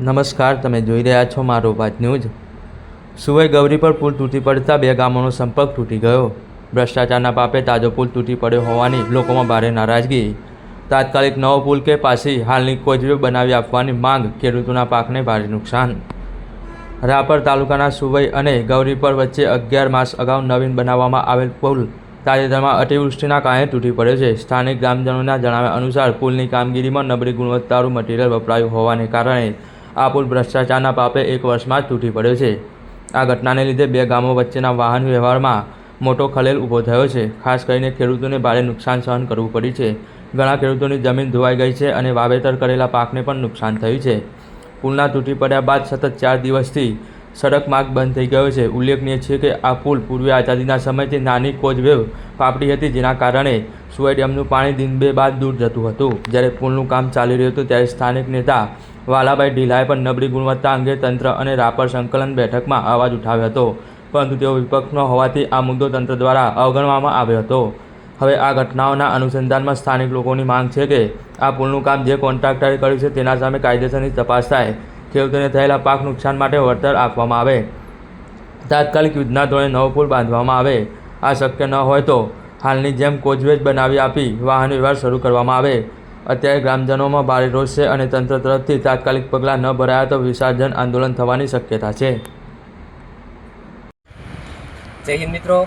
નમસ્કાર, તમે જોઈ રહ્યા છો મારો વાત ન્યૂઝ. સુવઈ ગૌરી પર પુલ તૂટી પડતા બે ગામોનો સંપર્ક તૂટી ગયો. ભ્રષ્ટાચારના પાપે તાજો પુલ તૂટી પડ્યો હોવાની લોકોમાં ભારે નારાજગી. તાત્કાલિક નવો પુલ કે પાછી હાલની કોજવે બનાવી આપવાની માંગ ખેડૂતોના પાકને ભારે નુકસાન. રાપર તાલુકાના સુવઈ અને ગૌરીપર વચ્ચે અગિયાર માસ અગાઉ નવીન બનાવવામાં આવેલ પુલ તાજેતરમાં અતિવૃષ્ટિના કારણે તૂટી પડ્યો છે. સ્થાનિક ગ્રામજનોના જણાવ્યા અનુસાર, પુલની કામગીરીમાં નબળી ગુણવત્તાવાળું મટીરિયલ વપરાયું હોવાને કારણે આ પુલ ભ્રષ્ટાચારના પાપે એક વર્ષમાં જ તૂટી પડ્યો છે. આ ઘટનાને લીધે બે ગામો વચ્ચેના વાહન વ્યવહારમાં મોટો ખલેલ ઊભો થયો છે. ખાસ કરીને ખેડૂતોને ભારે નુકસાન સહન કરવું પડ્યું છે. ઘણા ખેડૂતોની જમીન ધોવાઈ ગઈ છે અને વાવેતર કરેલા પાકને પણ નુકસાન થયું છે. પુલના તૂટી પડ્યા બાદ સતત ચાર દિવસથી સડક માર્ગ બંધ થઈ ગયો છે. ઉલ્લેખનીય છે કે આ પુલ પૂર્વે આઝાદીના સમયથી નાની કોચવેવ પાપડી હતી, જેના કારણે સુવાઈ ડેમનું પાણી દિન બે બાદ દૂર જતું હતું. જ્યારે પુલનું કામ ચાલી રહ્યું હતું, ત્યારે સ્થાનિક નેતા વાલાભાઈ ઢીલાએ પણ નબળી ગુણવત્તા અંગે તંત્ર અને રાપર સંકલન બેઠકમાં અવાજ ઉઠાવ્યો હતો. પરંતુ તેઓ વિપક્ષનો હોવાથી આ મુદ્દો તંત્ર દ્વારા અવગણવામાં આવ્યો હતો. હવે આ ઘટનાઓના અનુસંધાનમાં સ્થાનિક લોકોની માંગ છે કે આ પુલનું કામ જે કોન્ટ્રાક્ટરે કર્યું છે, તેના સામે કાયદેસરની તપાસ થાય. ખેડૂતોને થયેલા પાક નુકસાન માટે વળતર આપવામાં આવે. તાત્કાલિક યુદ્ધના ધોરણે નવો પુલ બાંધવામાં આવે. આ શક્ય ન હોય તો હાલની જેમ કોચવેજ બનાવી આપી વાહન વ્યવહાર શરૂ કરવામાં આવે. અત્યારે ગ્રામજનોમાં ભારે રોષ છે અને તંત્ર તરફથી તાત્કાલિક પગલાં ન ભરાયા તો વિસર્જન આંદોલન થવાની શક્યતા છે. જય હિન્દ મિત્રો,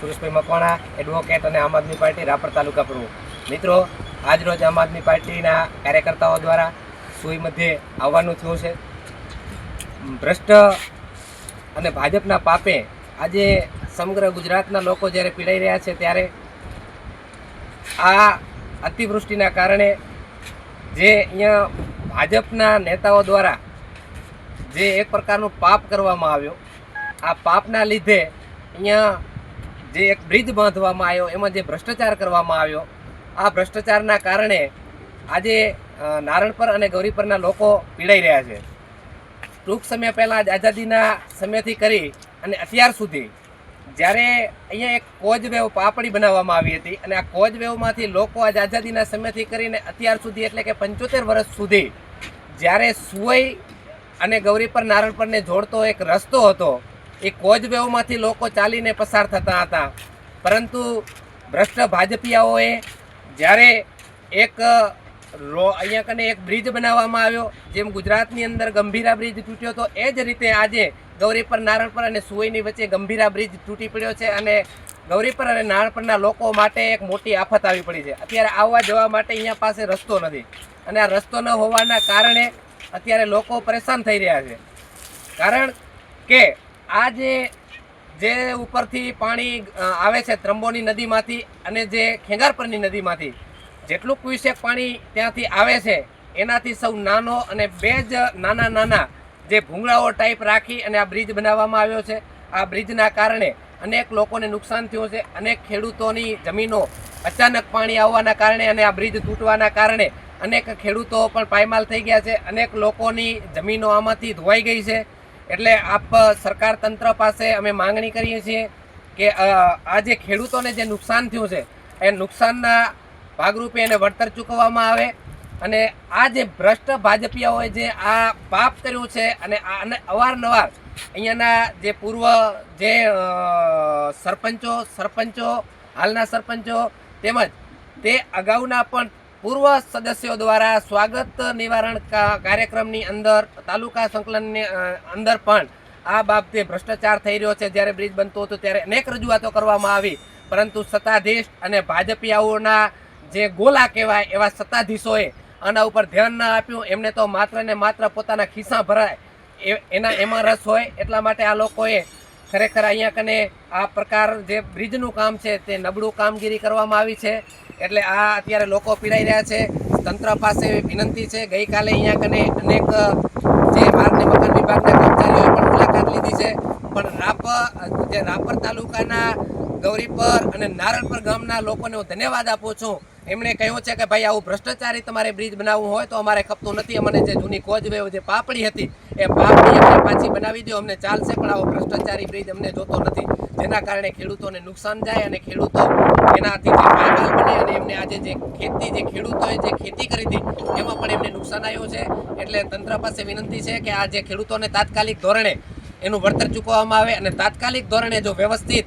સુરેશભાઈ મકવાણા એડવોકેટ અને આમ આદમી પાર્ટી રાપર તાલુકા પ્રમુખ. મિત્રો, આજરોજ આમ આદમી પાર્ટીના કાર્યકર્તાઓ દ્વારા સુઈ મધ્યે આવવાનું થયું છે. ભ્રષ્ટ અને ભાજપના પાપે આજે સમગ્ર ગુજરાતના લોકો જ્યારે પીડાઈ રહ્યા છે ત્યારે આ અતિવૃષ્ટિના કારણે જે અહીંયા ભાજપના નેતાઓ દ્વારા જે એક પ્રકારનું પાપ કરવામાં આવ્યો, આ પાપના લીધે અહીંયા જે એક બ્રિજ બાંધવામાં આવ્યો, એમાં જે ભ્રષ્ટાચાર કરવામાં આવ્યો, આ ભ્રષ્ટાચારના કારણે આજે નારણપર અને ગૌરીપરના લોકો પીડાઈ રહ્યા છે. ટૂંક સમય પહેલાં જ આઝાદીના સમયથી કરી અને અત્યાર સુધી જ્યારે અહીંયા એક કોજવેવ પાપડી બનાવવામાં આવી હતી અને આ કોજવેવમાંથી લોકો આજ આઝાદીના સમયથી કરીને અત્યાર સુધી એટલે કે પંચોતેર વર્ષ સુધી જ્યારે સુવઈ અને ગૌરીપર નારણપરને જોડતો એક રસ્તો હતો, એ કોજવેવમાંથી લોકો ચાલીને પસાર થતા હતા. પરંતુ ભ્રષ્ટ ભાજપિયાઓએ જ્યારે એક રો અહીંયા કને એક બ્રિજ બનાવવામાં આવ્યો, જેમ ગુજરાતની અંદર ગંભીરા બ્રિજ તૂટ્યો તો એ જ રીતે આજે ગૌરીપર નારણપર અને સુવઈની વચ્ચે ગંભીરા બ્રિજ તૂટી પડ્યો છે અને ગૌરીપર અને નારણપરના લોકો માટે એક મોટી આફત આવી પડી છે. અત્યારે આવવા જવા માટે અહીંયા પાસે રસ્તો નથી અને આ રસ્તો ન હોવાના કારણે અત્યારે લોકો પરેશાન થઈ રહ્યા છે. કારણ કે આ જે જે ઉપરથી પાણી આવે છે ત્રંબોની નદીમાંથી અને જે ખેંગારપરની નદીમાંથી જેટલું ક્યુસેક પાણી ત્યાંથી આવે છે, એનાથી સૌ નાનો અને બે જ નાના નાના જે ભૂંગળાઓ ટાઈપ રાખી અને આ બ્રિજ બનાવવામાં આવ્યો છે. આ બ્રિજના કારણે અનેક લોકોને નુકસાન થયું છે. અનેક ખેડૂતોની જમીનો અચાનક પાણી આવવાના કારણે અને આ બ્રિજ તૂટવાના કારણે અનેક ખેડૂતો પણ પાયમાલ થઈ ગયા છે. અનેક લોકોની જમીનો આમાંથી ધોવાઈ ગઈ છે. એટલે આપ સરકાર તંત્ર પાસે અમે માંગણી કરીએ છીએ કે આ જે ખેડૂતોને જે નુકસાન થયું છે, એ નુકસાનના ભાગરૂપે એને વળતર ચૂકવવામાં આવે અને આ જે ભ્રષ્ટ ભાજપીઓએ જે આ પાપ કર્યું છે અને આ અને અવારનવાર અહીંયાના જે પૂર્વ જે સરપંચો સરપંચો, હાલના સરપંચો તેમજ તે અગાઉના પણ પૂર્વ સદસ્યો દ્વારા સ્વાગત નિવારણ કાર્યક્રમની અંદર, તાલુકા સંકલનની અંદર પણ આ બાબતે ભ્રષ્ટાચાર થઈ રહ્યો છે. જ્યારે બ્રિજ બનતો હતો ત્યારે અનેક રજૂઆતો કરવામાં આવી. પરંતુ સત્તાધીશ અને ભાજપિયાઓના જે ગોલા કહેવાય એવા સત્તાધીશોએ આના ઉપર ધ્યાન ના આપ્યું. એમને તો માત્ર ને માત્ર પોતાના ખિસ્સા ભરાય. એના એમાં રસ હોય એટલા માટે આ લોકોએ ખરેખર અહીંયા કને આ પ્રકાર જે બ્રિજનું કામ છે તે નબળું કામગીરી કરવામાં આવી છે. એટલે આ અત્યારે લોકો પીડાઈ રહ્યા છે. તંત્ર પાસે વિનંતી છે. ગઈકાલે અહીંયા કને અનેક, જે માર્ગ મકાન વિભાગના કર્મચારીઓએ પણ મુલાકાત લીધી છે. પણ રાપર જે રાપર તાલુકાના ગૌરીપર અને નારણપર ગામના લોકોને હું ધન્યવાદ આપું છું. એમણે કહ્યું છે કે ભાઈ, આવું ભ્રષ્ટાચારી તમારે બ્રિજ બનાવવું હોય તો અમારે ખપતું નથી. અમને જે જૂની કોજવેવ જે પાપડી હતી, એ પાપડી અમને પાછી બનાવી દો. અમને ચાલશે, પણ આવો ભ્રષ્ટાચારી બ્રિજ અમને જોતો નથી. જેના કારણે ખેડૂતોને નુકસાન જાય અને ખેડૂતો એનાથી જે પાયમાલ બને અને એમને આજે જે ખેતી, જે ખેડૂતોએ જે ખેતી કરી હતી, એમાં પણ એમને નુકસાન આવ્યું છે. એટલે તંત્ર પાસે વિનંતી છે કે આ જે ખેડૂતોને તાત્કાલિક ધોરણે એનું વળતર ચૂકવવામાં આવે અને તાત્કાલિક ધોરણે જો વ્યવસ્થિત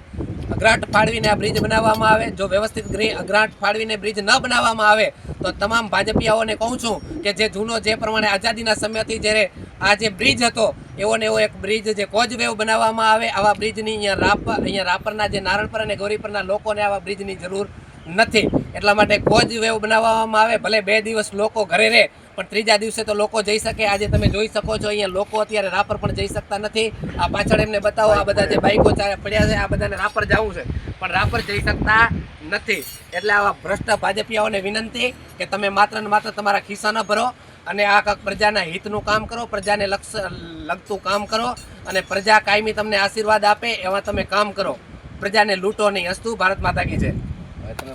ગ્રાન્ટ ફાળવીને આ બ્રિજ બનાવવામાં આવે. જો વ્યવસ્થિત ગ્રી- ગ્રાન્ટ ફાળવીને બ્રિજ ન બનાવવામાં આવે, તો તમામ ભાજપિયાઓને કહું છું કે જે જૂનો જે પ્રમાણે આઝાદીના સમયથી જ્યારે આ જે બ્રિજ હતો, એવો ને એવો એક બ્રિજ જે કોજવેવ બનાવવામાં આવે, આવા બ્રિજની અહીંયા રાપર અહીંયા રાપરના જે નારણપર અને ગૌરીપરના લોકોને આવા બ્રિજની જરૂર નથી. એટલા માટે કોજ વેવ બનાવવામાં આવે, ભલે બે દિવસ લોકો ઘરે રહે, પણ ત્રીજા દિવસે તો લોકો જઈ શકે. આજે તમે જોઈ શકો છો, અહીંયા લોકો અત્યારે રાપર પણ જઈ શકતા નથી. આ પાછળ એમને બતાવો, આ બધા જે બાઈકો ચા- પડ્યા છે, આ બધાને રાપર જવું છે. પણ રાપર જઈ શકતા નથી. એટલે આવા ભ્રષ્ટ ભાજપિયાઓને વિનંતી કે તમે માત્ર ને માત્ર તમારા ખિસ્સા ન ભરો અને આ પ્રજાના હિતનું કામ કરો, પ્રજાને લક્ષ, લગતું કામ કરો અને પ્રજા કાયમી તમને આશીર્વાદ આપે, એવા તમે કામ કરો. પ્રજાને લૂંટો નહીં, હસતું ભારત માતા કી જય. i don't know